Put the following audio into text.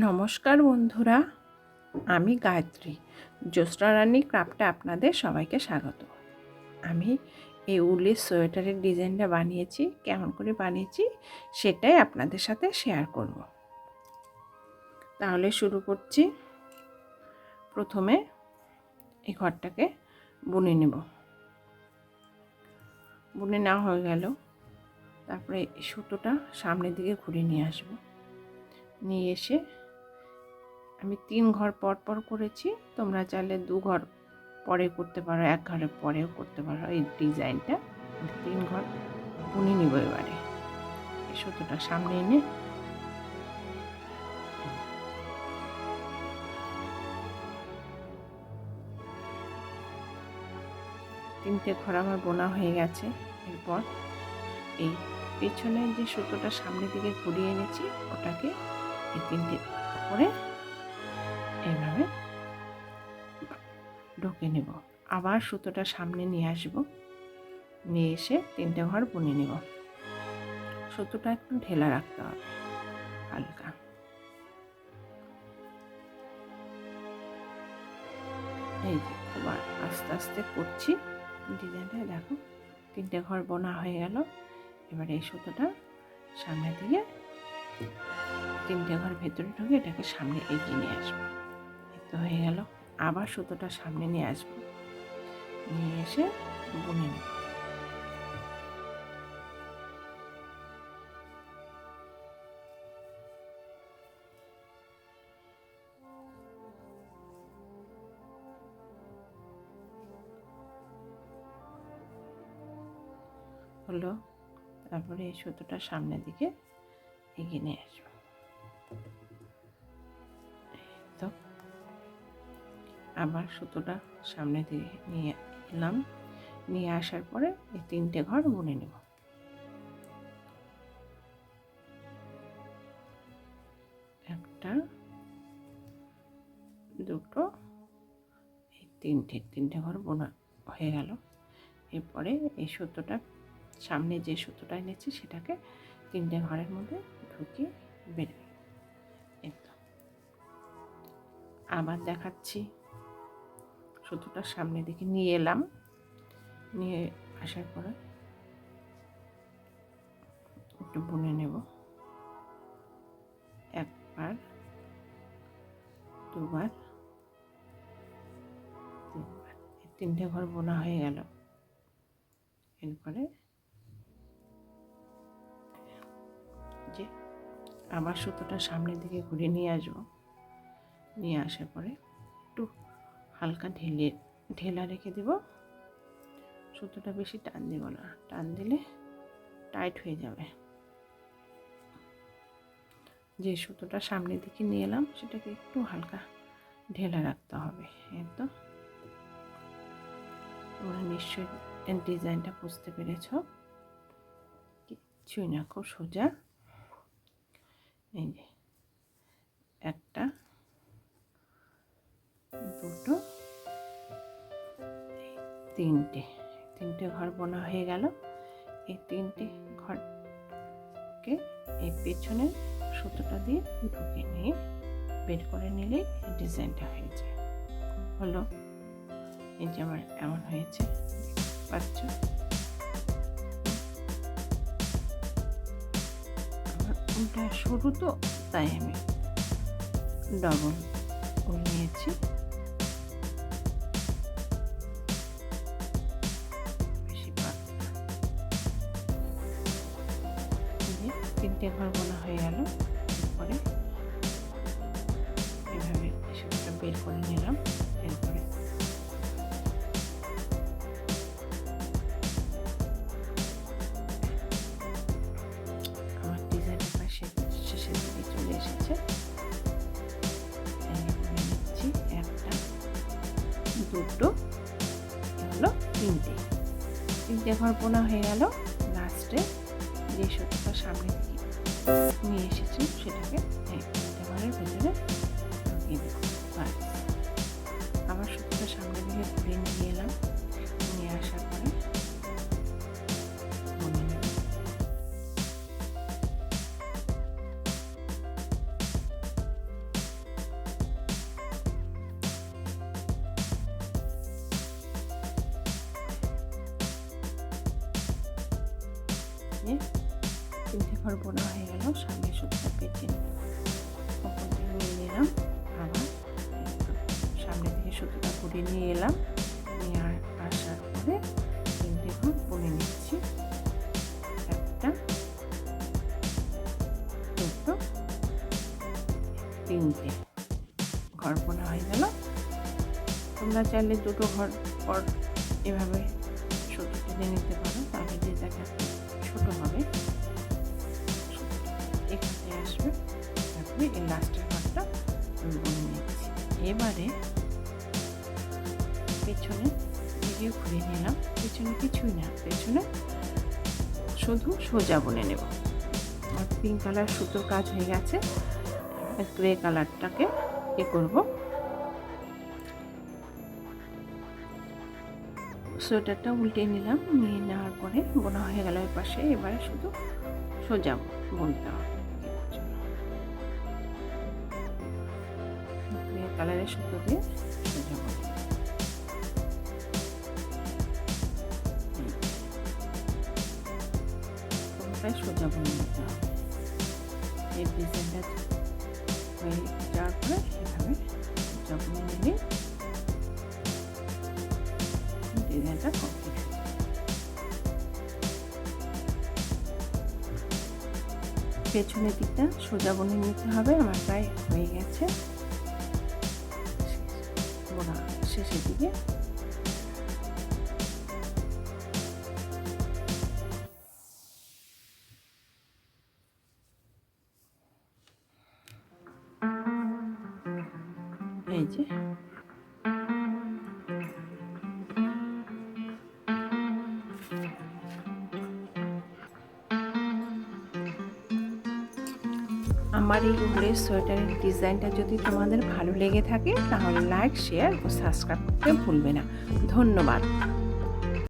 নমস্কার বন্ধুরা, আমি গায়ত্রী। জ্যোৎস্না রানী ক্রাফটে আপনাদের সবাইকে স্বাগত। আমি এই উলের সোয়েটারের ডিজাইনটা বানিয়েছি, কেমন করে বানিয়েছি সেটাই আপনাদের সাথে শেয়ার করব। তাহলে শুরু করছি। প্রথমে এই ঘরটাকে বুনে নেব। বুনে নেওয়া হয়ে গেল। তারপরে সুতোটা সামনের দিকে ঘুরে নিয়ে আসব। নিয়ে এসে আমি তিন ঘর পর পর করেছি, তোমরা চাইলে দু ঘর পরে করতে পারো, এক ঘরে পরেও করতে পারো। এই ডিজাইনটা তিন ঘর বুনে নিব এবারে। এই সুতোটা সামনে এনে তিনটে ঘর আমার বোনা হয়ে গেছে। এরপর এই পেছনের যে সুতোটা সামনের দিকে ঘুরিয়ে এনেছি, ওটাকে এই তিনটে করে ঢুকে নেব। আবার সুতোটা সামনে নিয়ে আসব। নিয়ে এসে তিনটে ঘর বুনে নেব। সুতোটা একটু ঢেলা রাখতে হবে, হালকা। এই যে খুব আস্তে আস্তে করছি। ডিজাইনটা দেখো, তিনটে ঘর বোনা হয়ে গেল। এবার এই সুতোটা সামনে দিয়ে তিনটে ঘর ভেতরে ঢুকে এটাকে সামনে এগিয়ে নিয়ে আসব। তো হয়ে গেল। আবার সুতোটা সামনে নিয়ে আসব। নিয়ে এসে বুনে নেব। হলো, তারপরে এই সুতোটা সামনের দিকে এগিয়ে নিয়ে আসব। আবার সুতোটা সামনে দিয়ে নিয়ে এলাম। নিয়ে আসার পরে এই তিনটে ঘর বুনে নেব। একটা, দুটো, এই তিনটে তিনটে ঘর বোনা হয়ে গেল। এরপরে এই সুতোটা, সামনে যে সুতোটা এনেছি সেটাকে তিনটে ঘরের মধ্যে ঢুকিয়ে বেরোবে আবার দেখাচ্ছি সুতোটা সামনের দিকে নিয়ে এলাম। নিয়ে আসার পরে একটু বুনে নেব। একবার, দুবার তিনটে ঘর বোনা হয়ে গেল। এরপরে যে আবার সুতোটা সামনের দিকে ঘুরে নিয়ে আসব। নিয়ে আসার পরে একটু হালকা ঢেলে, ঢেলা রেখে দেব। সুতোটা বেশি টান দেব না। টান দিলে টাইট হয়ে যাবে। যে সুতোটা সামনের দিকে নিয়ে এলাম, সেটাকে একটু হালকা ঢেলা রাখতে হবে একদম তোমরা নিশ্চয়ই ডিজাইনটা বুঝতে পেরেছ। কিছুই না, খুব সোজা। এই যে একটা, দুটো তিনটে। তিনটে ঘর বোনা হয়ে গেল। এই তিনটে ঘরকে এই পেছনের সুতোটা দিয়ে ঢুকে নিয়ে বের করে নিলে ডিজাইনটা হয়ে যায়। হলো, এই যে আমার এমন হয়েছে পাচ্ছ? সরু তো, তাই আমি ডবল নিয়েছি। ঘর বোনা হয়ে গেল। এরপরে এভাবে সেটা বের করে নিলাম। এরপরে আমার ডিজাইনের পাশে শেষের দিকে চলে এসেছে। নিচ্ছি একটা, দুটো হলো তিনটে। তিনটে ঘর বোনা হয়ে গেল। লাস্টে যে সুতোটা সামনে দিকে নিয়ে এসেছি সেটাকে। এবারের ভেতরে ঢুকিয়ে দেবো আবার সুতোটা সামনে দিকে ঘুরে নিয়ে এলাম। নিয়ে আসার পরে Yeah. তিনটে ঘর বোনা হয়ে গেল সামনে সুতোটা ওপরটা নিয়ে নিলাম আবার সামনে থেকে সুতোটা ঘুরে নিয়ে এলাম। নিয়ে আর আসার পরে তিনটে ঘর বুনে নিচ্ছি। একটা, দুটো, তিনটে। ঘর বোনা হয়ে গেল। তোমরা চাইলে দুটো ঘর পর এভাবে সুতো টেনে নিতে পারো, তাহলে ডিজাইনটা ছোটো হবে। এখানে আসবে তারপরে এই লাস্টের ঘরটা আমি বুনে নিচ্ছি এবারে পেছনে দিকে ঘুরে নিলাম। পেছনে কিছুই না, পেছনে শুধু সোজা বুনে নেব। আর পিঙ্ক কালার সুতোর কাজ হয়ে গেছে। গ্রে কালারটাকে এ করব। সোয়েটারটা উল্টে নিলাম, নিয়ে নেওয়ার পরে বোনা হয়ে গেল এর পাশে এবারে শুধু সোজা বুনতে হবে। কালারের সুতো দিয়ে বুনে নিতে হবে। এই ডিজাইনটা হয়ে যাওয়ার পরে ডিজাইনটা পেছনের দিকটা সোজা বুনে নিতে হবে, আমার প্রায় হয়ে গেছে। বোনা সেদিকে এই যে। আমার এই উলের সোয়েটারের ডিজাইনটা যদি তোমাদের ভালো লেগে থাকে, তাহলে লাইক শেয়ার ও সাবস্ক্রাইব করতে ভুলবে না। ধন্যবাদ।